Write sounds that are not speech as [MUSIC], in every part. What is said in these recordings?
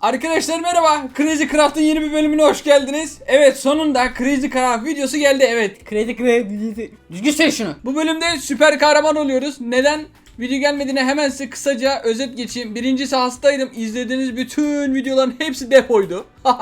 Arkadaşlar merhaba. Crazy Craft'ın yeni bir bölümüne hoş geldiniz. Evet sonunda Crazy Craft videosu geldi. Evet. Kredi kredi. Düzgün söyle şunu. Bu bölümde süper kahraman oluyoruz. Neden? Video gelmediğine hemen size kısaca özet geçeyim. Birincisi hastaydım. İzlediğiniz bütün videoların hepsi depoydu. [LAUGHS]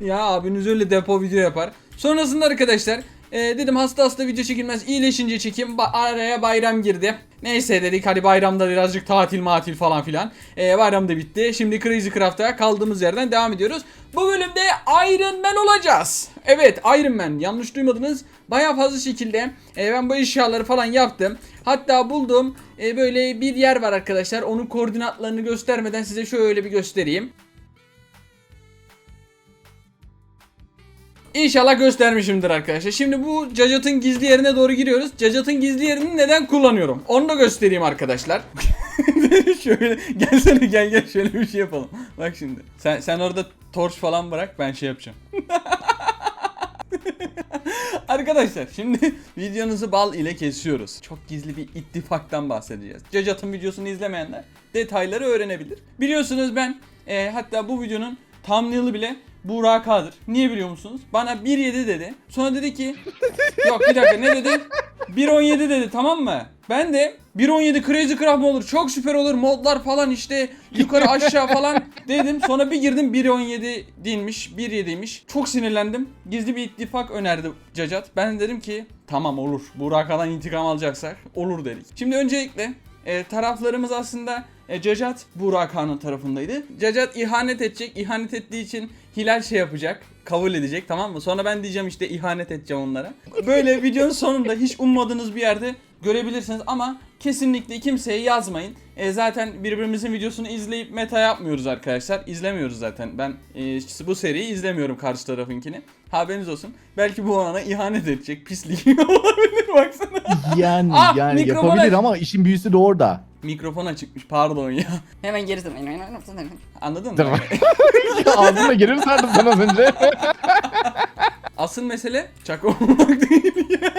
ya abiniz öyle depo video yapar. Sonrasında arkadaşlar e, dedim hasta hasta video çekilmez. İyileşince çekeyim. Ba- araya bayram girdi. Neyse dedik hadi bayramda birazcık tatil matil falan filan. E, bayram da bitti. Şimdi Crazy Craft'a kaldığımız yerden devam ediyoruz. Bu bölümde Iron Man olacağız. Evet Iron Man yanlış duymadınız. Baya fazla şekilde e, ben bu eşyaları falan yaptım. Hatta buldum e, böyle bir yer var arkadaşlar. Onun koordinatlarını göstermeden size şöyle bir göstereyim. İnşallah göstermişimdir arkadaşlar. Şimdi bu Cacat'ın gizli yerine doğru giriyoruz. Cacat'ın gizli yerini neden kullanıyorum? Onu da göstereyim arkadaşlar. [LAUGHS] şöyle gelsene gel gel şöyle bir şey yapalım. Bak şimdi. Sen sen orada torç falan bırak ben şey yapacağım. [LAUGHS] Arkadaşlar şimdi videonuzu bal ile kesiyoruz. Çok gizli bir ittifaktan bahsedeceğiz. Cacat'ın videosunu izlemeyenler detayları öğrenebilir. Biliyorsunuz ben e, hatta bu videonun thumbnail'ı bile Burak K'dır. Niye biliyor musunuz? Bana 1.7 dedi. Sonra dedi ki yok bir dakika ne dedi? 1.17 dedi tamam mı? Ben de 1.17 Crazy Craft mı olur? Çok süper olur. Modlar falan işte yukarı aşağı falan dedim. Sonra bir girdim 1.17 değilmiş. 1.7'ymiş. Çok sinirlendim. Gizli bir ittifak önerdi Cacat. Ben dedim ki tamam olur. Burak'dan intikam alacaksak olur dedik. Şimdi öncelikle e, taraflarımız aslında e, Cacat Burak Han'ın tarafındaydı. Cacat ihanet edecek. İhanet ettiği için Hilal şey yapacak. Kabul edecek tamam mı? Sonra ben diyeceğim işte ihanet edeceğim onlara. Böyle videonun sonunda hiç ummadığınız bir yerde görebilirsiniz ama kesinlikle kimseye yazmayın. E, zaten birbirimizin videosunu izleyip meta yapmıyoruz arkadaşlar. İzlemiyoruz zaten. Ben e, bu seriyi izlemiyorum karşı tarafınkini. Haberiniz olsun. Belki bu ona ihanet edecek. Pislik [LAUGHS] olabilir baksana. Yani Ah, yani mikrofon yapabilir aç. ama işin büyüsü de orada. Mikrofon açıkmış pardon ya. Hemen geri dön. Anladın mı? Tamam. [LAUGHS] Ağzına girir sandım sen az önce. [LAUGHS] Asıl mesele çak olmak değil ya.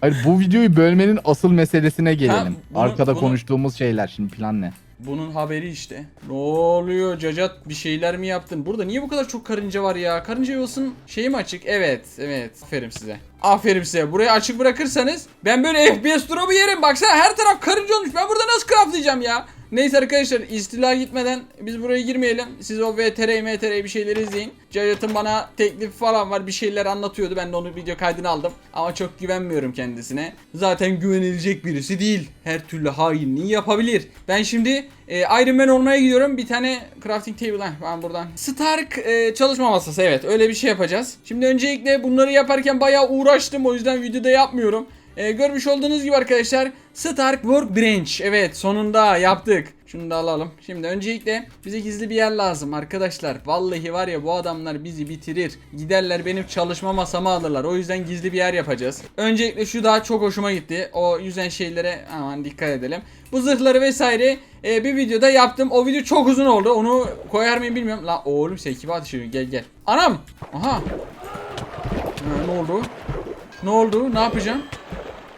Hayır bu videoyu bölmenin asıl meselesine gelelim. Ha, bunu- Arkada bunu- konuştuğumuz şeyler şimdi plan ne? Bunun haberi işte. Ne oluyor Cacat bir şeyler mi yaptın? Burada niye bu kadar çok karınca var ya? Karınca yuvasının şeyi mi açık? Evet evet. Aferin size. Aferin size. Burayı açık bırakırsanız ben böyle FPS drop'u yerim. Baksana her taraf karınca olmuş. Ben burada nasıl craftlayacağım ya? Neyse arkadaşlar istila gitmeden biz buraya girmeyelim. Siz o VTR, MTR bir şeyler izleyin. Cayat'ın bana teklif falan var bir şeyler anlatıyordu. Ben de onun video kaydını aldım. Ama çok güvenmiyorum kendisine. Zaten güvenilecek birisi değil. Her türlü hainliği yapabilir. Ben şimdi e, Iron Man olmaya gidiyorum. Bir tane crafting table. Heh, ben buradan. Stark e, çalışma masası evet öyle bir şey yapacağız. Şimdi öncelikle bunları yaparken bayağı uğraştım. O yüzden videoda yapmıyorum. Ee, görmüş olduğunuz gibi arkadaşlar Stark Workbench. Evet sonunda yaptık. Şunu da alalım. Şimdi öncelikle bize gizli bir yer lazım arkadaşlar. Vallahi var ya bu adamlar bizi bitirir. Giderler benim çalışma masamı alırlar. O yüzden gizli bir yer yapacağız. Öncelikle şu daha çok hoşuma gitti. O yüzden şeylere aman dikkat edelim. Bu zırhları vesaire e, bir videoda yaptım. O video çok uzun oldu. Onu koyar mıyım bilmiyorum. La oğlum sen ediyorsun? Gel gel. Anam. Aha. Ha, ne oldu? Ne oldu? Ne yapacağım?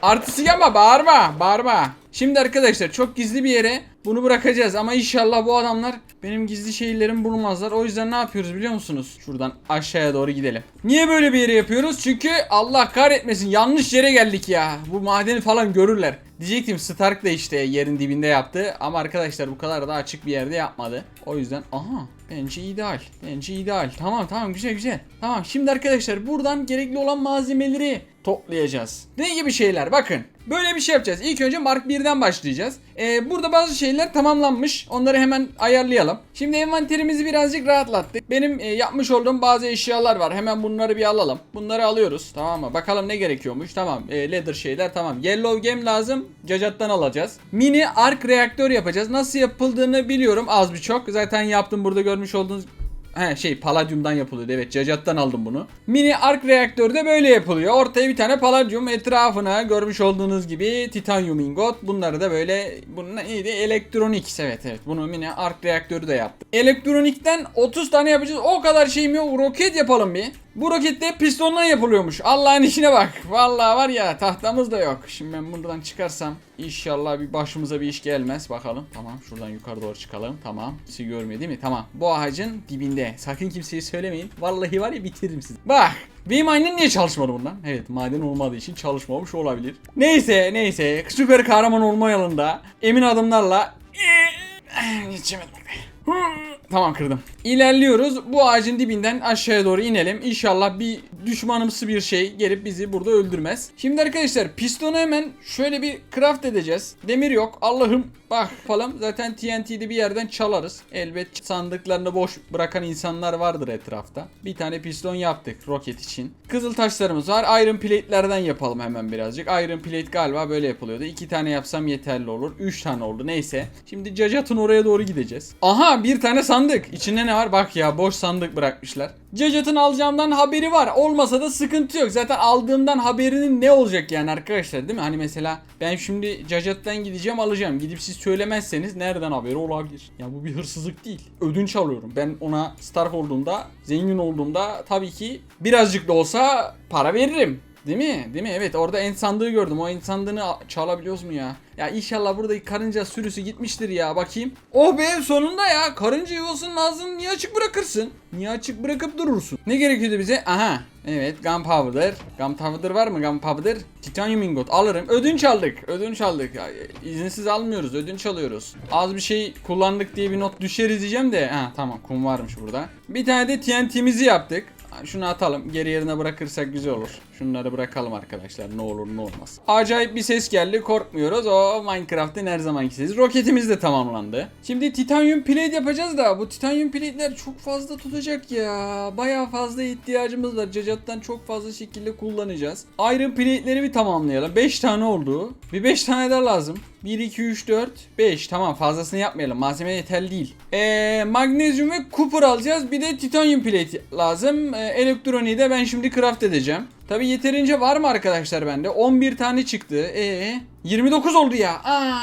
Artistik ama bağırma, bağırma. Şimdi arkadaşlar çok gizli bir yere bunu bırakacağız ama inşallah bu adamlar benim gizli şeylerimi bulmazlar. O yüzden ne yapıyoruz biliyor musunuz? Şuradan aşağıya doğru gidelim. Niye böyle bir yere yapıyoruz? Çünkü Allah kahretmesin yanlış yere geldik ya. Bu madeni falan görürler. Diyecektim Stark da işte yerin dibinde yaptı ama arkadaşlar bu kadar da açık bir yerde yapmadı. O yüzden aha bence ideal. Bence ideal. Tamam tamam güzel güzel. Tamam şimdi arkadaşlar buradan gerekli olan malzemeleri toplayacağız. Ne gibi şeyler? Bakın. Böyle bir şey yapacağız. İlk önce Mark 1'den başlayacağız. Ee, burada bazı şeyler tamamlanmış. Onları hemen ayarlayalım. Şimdi envanterimizi birazcık rahatlattık. Benim e, yapmış olduğum bazı eşyalar var. Hemen bunları bir alalım. Bunları alıyoruz. Tamam mı? Bakalım ne gerekiyormuş. Tamam. E, leather şeyler tamam. Yellow gem lazım. Cacat'tan alacağız. Mini arc reaktör yapacağız. Nasıl yapıldığını biliyorum az bir çok. Zaten yaptım burada görmüş olduğunuz He şey paladyumdan yapılıyordu evet cacattan aldım bunu. Mini arc reaktör de böyle yapılıyor. Ortaya bir tane paladyum etrafına görmüş olduğunuz gibi titanyum ingot. Bunları da böyle bunun neydi? Elektronik. Evet evet bunu mini arc reaktörü de yaptım. Elektronikten 30 tane yapacağız. O kadar şeyim yok. Roket yapalım bir. Bu roket de pistondan yapılıyormuş. Allah'ın işine bak. Vallahi var ya tahtamız da yok. Şimdi ben buradan çıkarsam inşallah bir başımıza bir iş gelmez. Bakalım. Tamam şuradan yukarı doğru çıkalım. Tamam. Kimse görmüyor değil mi? Tamam. Bu ağacın dibinde. Sakın kimseye söylemeyin. Vallahi var ya bitiririm sizi. Bak. Benim aynen niye çalışmadı bundan? Evet maden olmadığı için çalışmamış olabilir. Neyse neyse. Süper kahraman olma yolunda emin adımlarla Geçemedim. Tamam kırdım. İlerliyoruz. Bu ağacın dibinden aşağıya doğru inelim. İnşallah bir düşmanımsı bir şey gelip bizi burada öldürmez. Şimdi arkadaşlar pistonu hemen şöyle bir craft edeceğiz. Demir yok. Allah'ım bak falan. Zaten TNT'de bir yerden çalarız. Elbet sandıklarını boş bırakan insanlar vardır etrafta. Bir tane piston yaptık roket için. Kızıl taşlarımız var. Iron plate'lerden yapalım hemen birazcık. Iron plate galiba böyle yapılıyordu. İki tane yapsam yeterli olur. Üç tane oldu neyse. Şimdi Cacat'ın oraya doğru gideceğiz. Aha bir tane sandık. İçinde ne var? Bak ya boş sandık bırakmışlar. Cacat'ın alacağımdan haberi var. Olmasa da sıkıntı yok. Zaten aldığımdan haberinin ne olacak yani arkadaşlar değil mi? Hani mesela ben şimdi Cacat'tan gideceğim alacağım. Gidip siz söylemezseniz nereden haberi olabilir? Ya bu bir hırsızlık değil. Ödünç alıyorum. Ben ona Stark olduğumda, zengin olduğumda tabii ki birazcık da olsa para veririm. Değil mi? Değil mi? Evet orada en sandığı gördüm. O en sandığını çalabiliyoruz mu ya? Ya inşallah buradaki karınca sürüsü gitmiştir ya bakayım. Oh be sonunda ya. Karınca yuvasının ağzını niye açık bırakırsın? Niye açık bırakıp durursun? Ne gerekiyordu bize? Aha. Evet gunpowder. Gunpowder var mı gunpowder? Titanium ingot alırım. Ödünç aldık. Ödünç aldık. İzinsiz almıyoruz. Ödünç alıyoruz. Az bir şey kullandık diye bir not düşeriz diyeceğim de. Ha tamam kum varmış burada. Bir tane de TNT'mizi yaptık. Şunu atalım. Geri yerine bırakırsak güzel olur. Şunları bırakalım arkadaşlar. Ne olur ne olmaz. Acayip bir ses geldi. Korkmuyoruz. O Minecraft'ın her zamanki sesi. Roketimiz de tamamlandı. Şimdi titanyum plate yapacağız da bu titanyum plate'ler çok fazla tutacak ya. Bayağı fazla ihtiyacımız var. Cacat'tan çok fazla şekilde kullanacağız. Iron plate'leri bir tamamlayalım. 5 tane oldu. Bir 5 tane daha lazım. 1, 2, 3, 4, 5. Tamam fazlasını yapmayalım. Malzeme yeterli değil. Ee, magnezyum ve copper alacağız. Bir de titanyum plate lazım. Ee, elektroniği de ben şimdi craft edeceğim. Tabi yeterince var mı arkadaşlar bende? 11 tane çıktı. Ee, 29 oldu ya. Aa,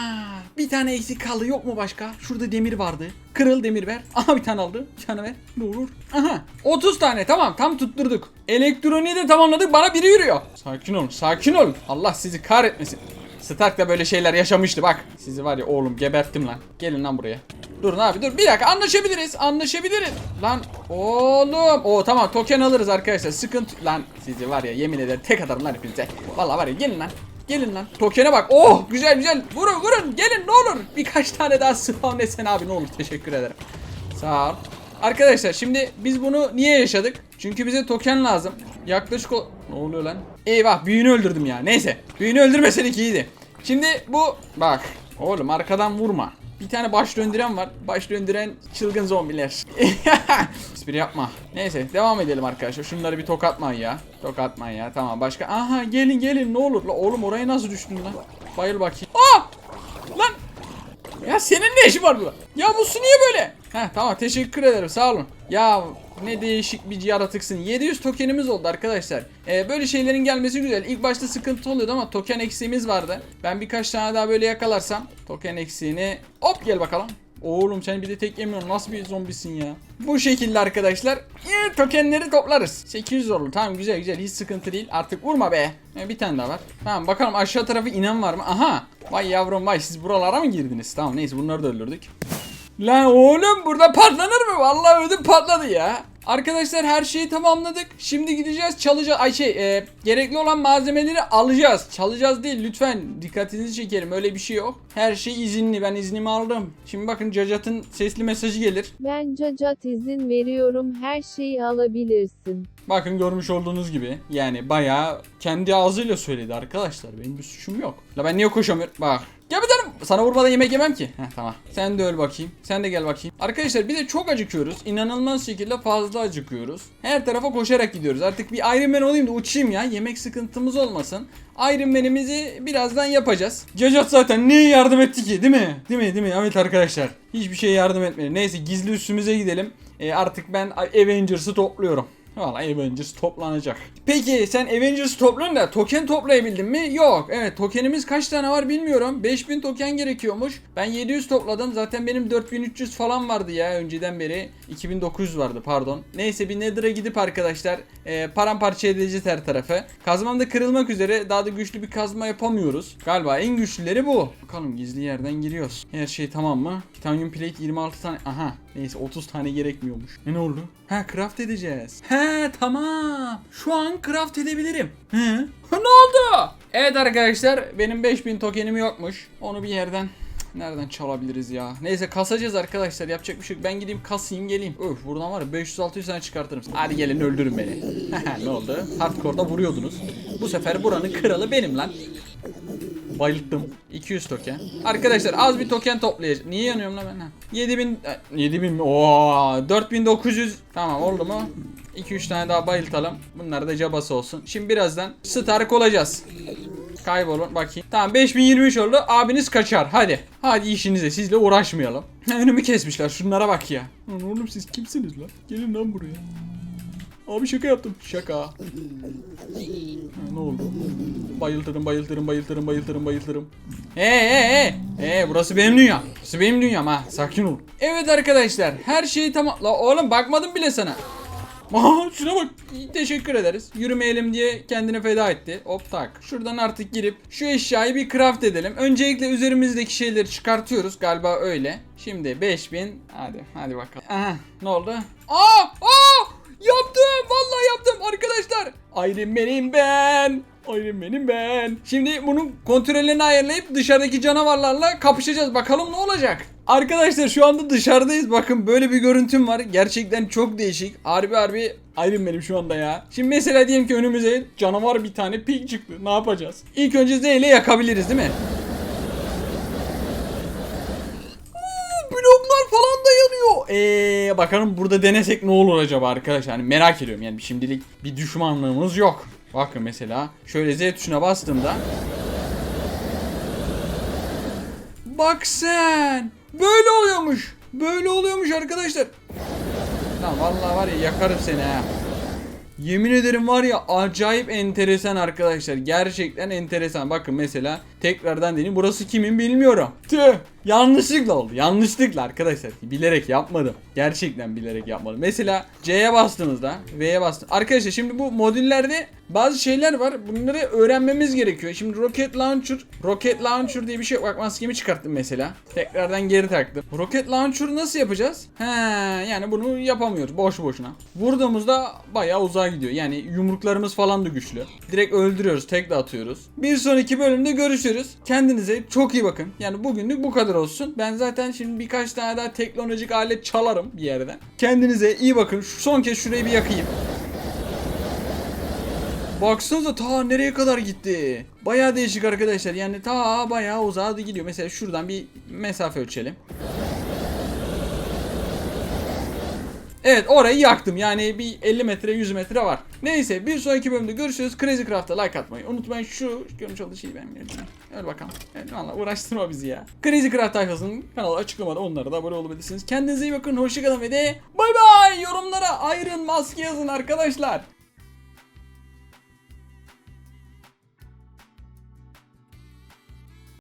bir tane eksik kaldı yok mu başka? Şurada demir vardı. Kırıl demir ver. Aha bir tane aldı. Bir tane ver. Ne olur. Aha. 30 tane tamam tam tutturduk. Elektroniği de tamamladık. Bana biri yürüyor. Sakin olun. Sakin olun. Allah sizi kahretmesin. Stark da böyle şeyler yaşamıştı bak. Sizi var ya oğlum geberttim lan. Gelin lan buraya. Durun abi dur bir dakika anlaşabiliriz anlaşabiliriz. Lan oğlum. O tamam token alırız arkadaşlar sıkıntı. Lan sizi var ya yemin ederim tek atarım lan hepinize. Vallahi var ya gelin lan. Gelin lan. Tokene bak. Oh güzel güzel. Vurun vurun. Gelin ne olur. Birkaç tane daha spawn etsen abi ne olur. Teşekkür ederim. Sağ ol. Arkadaşlar şimdi biz bunu niye yaşadık? Çünkü bize token lazım. Yaklaşık o... Ne oluyor lan? Eyvah büyüğünü öldürdüm ya. Neyse. Büyüğünü öldürmeseydik iyiydi. Şimdi bu... Bak. Oğlum arkadan vurma. Bir tane baş döndüren var. Baş döndüren çılgın zombiler. [LAUGHS] Espri yapma. Neyse devam edelim arkadaşlar. Şunları bir tokatmayın ya. Tokatmayın ya. Tamam başka. Aha gelin gelin ne olur. La, oğlum oraya nasıl düştün lan? Bayıl bakayım. Aa! Lan ya senin ne işin var burada? Ya bu su niye böyle? Heh tamam teşekkür ederim sağ olun. Ya ne değişik bir yaratıksın. 700 tokenimiz oldu arkadaşlar. Ee, böyle şeylerin gelmesi güzel. İlk başta sıkıntı oluyordu ama token eksiğimiz vardı. Ben birkaç tane daha böyle yakalarsam token eksiğini hop gel bakalım. Oğlum sen bir de tek yemiyorsun. Nasıl bir zombisin ya? Bu şekilde arkadaşlar e, tokenleri toplarız. 800 oldu. Tamam güzel güzel. Hiç sıkıntı değil. Artık vurma be. E, bir tane daha var. Tamam bakalım aşağı tarafı inen var mı? Aha. Vay yavrum vay siz buralara mı girdiniz? Tamam neyse bunları da öldürdük. Lan oğlum burada patlanır mı? Vallahi ödüm patladı ya. Arkadaşlar her şeyi tamamladık. Şimdi gideceğiz çalacağız. Ay şey e, gerekli olan malzemeleri alacağız. Çalacağız değil lütfen dikkatinizi çekerim. Öyle bir şey yok. Her şey izinli. Ben iznimi aldım. Şimdi bakın Cacat'ın sesli mesajı gelir. Ben Cacat izin veriyorum her şeyi alabilirsin. Bakın görmüş olduğunuz gibi yani bayağı kendi ağzıyla söyledi arkadaşlar. Benim bir suçum yok. La ben niye koşamıyorum? Bak. Gel bir tane sana vurmadan yemek yemem ki. Heh tamam. Sen de öl bakayım. Sen de gel bakayım. Arkadaşlar bir de çok acıkıyoruz. İnanılmaz şekilde fazla acıkıyoruz. Her tarafa koşarak gidiyoruz. Artık bir Iron Man olayım da uçayım ya. Yemek sıkıntımız olmasın. Iron Man'imizi birazdan yapacağız. Cacat zaten niye yardım etti ki değil mi? Değil mi? Değil mi? Evet arkadaşlar. Hiçbir şey yardım etmedi. Neyse gizli üstümüze gidelim. E, artık ben Avengers'ı topluyorum. Valla Avengers toplanacak. Peki sen Avengers topladın da token toplayabildin mi? Yok. Evet tokenimiz kaç tane var bilmiyorum. 5000 token gerekiyormuş. Ben 700 topladım. Zaten benim 4300 falan vardı ya önceden beri. 2900 vardı pardon. Neyse bir Nether'a gidip arkadaşlar e, paramparça edeceğiz her tarafı. Kazmam da kırılmak üzere. Daha da güçlü bir kazma yapamıyoruz. Galiba en güçlüleri bu. Bakalım gizli yerden giriyoruz. Her şey tamam mı? Titanium plate 26 tane. Aha. Neyse 30 tane gerekmiyormuş. E ne oldu? Ha craft edeceğiz. He tamam. Şu an craft edebilirim. He. [LAUGHS] Ne oldu? Evet arkadaşlar benim 5000 tokenim yokmuş. Onu bir yerden Nereden çalabiliriz ya? Neyse kasacağız arkadaşlar. Yapacak bir şey yok. Ben gideyim kasayım geleyim. Öf buradan var ya 500-600 tane çıkartırım. Hadi gelin öldürün beni. [LAUGHS] ne oldu? Hardcore'da vuruyordunuz. Bu sefer buranın kralı benim lan. Bayılttım. 200 token. Arkadaşlar az bir token toplayacağız. Niye yanıyorum lan ben? Ha. 7000 e, 7000 mi? Oo 4900. Tamam oldu mu? 2-3 tane daha bayıltalım. Bunlar da cabası olsun. Şimdi birazdan Stark olacağız. Kaybolun bakayım. Tamam 5023 oldu. Abiniz kaçar. Hadi. Hadi işinize sizle uğraşmayalım. [LAUGHS] Önümü kesmişler. Şunlara bak ya. Lan oğlum siz kimsiniz lan? Gelin lan buraya. Abi şaka yaptım. Şaka. [LAUGHS] Ne oldu? Bayıltırım, bayıltırım, bayıltırım, bayıltırım, bayıltırım. Hey hey hey. Hey burası benim dünyam. Burası benim dünyam ha. Sakin ol. Evet arkadaşlar. Her şey tamam. La oğlum bakmadım bile sana. [LAUGHS] Aha şuna bak. Teşekkür ederiz. Yürümeyelim diye kendini feda etti. Hop tak. Şuradan artık girip şu eşyayı bir craft edelim. Öncelikle üzerimizdeki şeyleri çıkartıyoruz. Galiba öyle. Şimdi 5000. Hadi hadi bakalım. Aha ne oldu? Aa! Aa! Yaptım. Vallahi yaptım arkadaşlar. Iron Man'im ben. Iron Man'im ben. Şimdi bunun kontrollerini ayarlayıp dışarıdaki canavarlarla kapışacağız. Bakalım ne olacak? Arkadaşlar şu anda dışarıdayız. Bakın böyle bir görüntüm var. Gerçekten çok değişik. Harbi harbi Iron Man'im şu anda ya. Şimdi mesela diyelim ki önümüze canavar bir tane pig çıktı. Ne yapacağız? İlk önce Z ile yakabiliriz değil mi? Oo, bloklar yanıyor. Eee bakalım burada denesek ne olur acaba arkadaşlar? Hani merak ediyorum yani şimdilik bir düşmanlığımız yok. Bakın mesela şöyle Z tuşuna bastığımda Bak sen. Böyle oluyormuş. Böyle oluyormuş arkadaşlar. Lan vallahi var ya yakarım seni ha. Yemin ederim var ya acayip enteresan arkadaşlar. Gerçekten enteresan. Bakın mesela tekrardan deneyim. Burası kimin bilmiyorum. Tüh. Yanlışlıkla oldu. Yanlışlıkla arkadaşlar. Bilerek yapmadım. Gerçekten bilerek yapmadım. Mesela C'ye bastığınızda V'ye bastım. Arkadaşlar şimdi bu modüllerde bazı şeyler var. Bunları öğrenmemiz gerekiyor. Şimdi Rocket Launcher, Rocket Launcher diye bir şey yok. Bak maskemi çıkarttım mesela. Tekrardan geri taktım. Rocket Launcher'ı nasıl yapacağız? He, yani bunu yapamıyoruz boş boşuna. Vurduğumuzda bayağı uzağa gidiyor. Yani yumruklarımız falan da güçlü. Direkt öldürüyoruz, tek de atıyoruz. Bir sonraki bölümde görüşürüz. Kendinize çok iyi bakın. Yani bugünlük bu kadar olsun. Ben zaten şimdi birkaç tane daha teknolojik alet çalarım bir yerden. Kendinize iyi bakın. Şu son kez şurayı bir yakayım. Baksanıza ta nereye kadar gitti. Bayağı değişik arkadaşlar. Yani ta bayağı uzağa gidiyor. Mesela şuradan bir mesafe ölçelim. Evet orayı yaktım. Yani bir 50 metre 100 metre var. Neyse bir sonraki bölümde görüşürüz. Crazy Craft'a like atmayı unutmayın. Şu görmüş olduğu şeyi vereceğim. Öyle bakalım. Evet valla uğraştırma bizi ya. Crazy Craft tayfasının kanalı açıklamada onlara da abone olabilirsiniz. Kendinize iyi bakın. Hoşçakalın ve de bay bay. Yorumlara Iron Mask yazın arkadaşlar.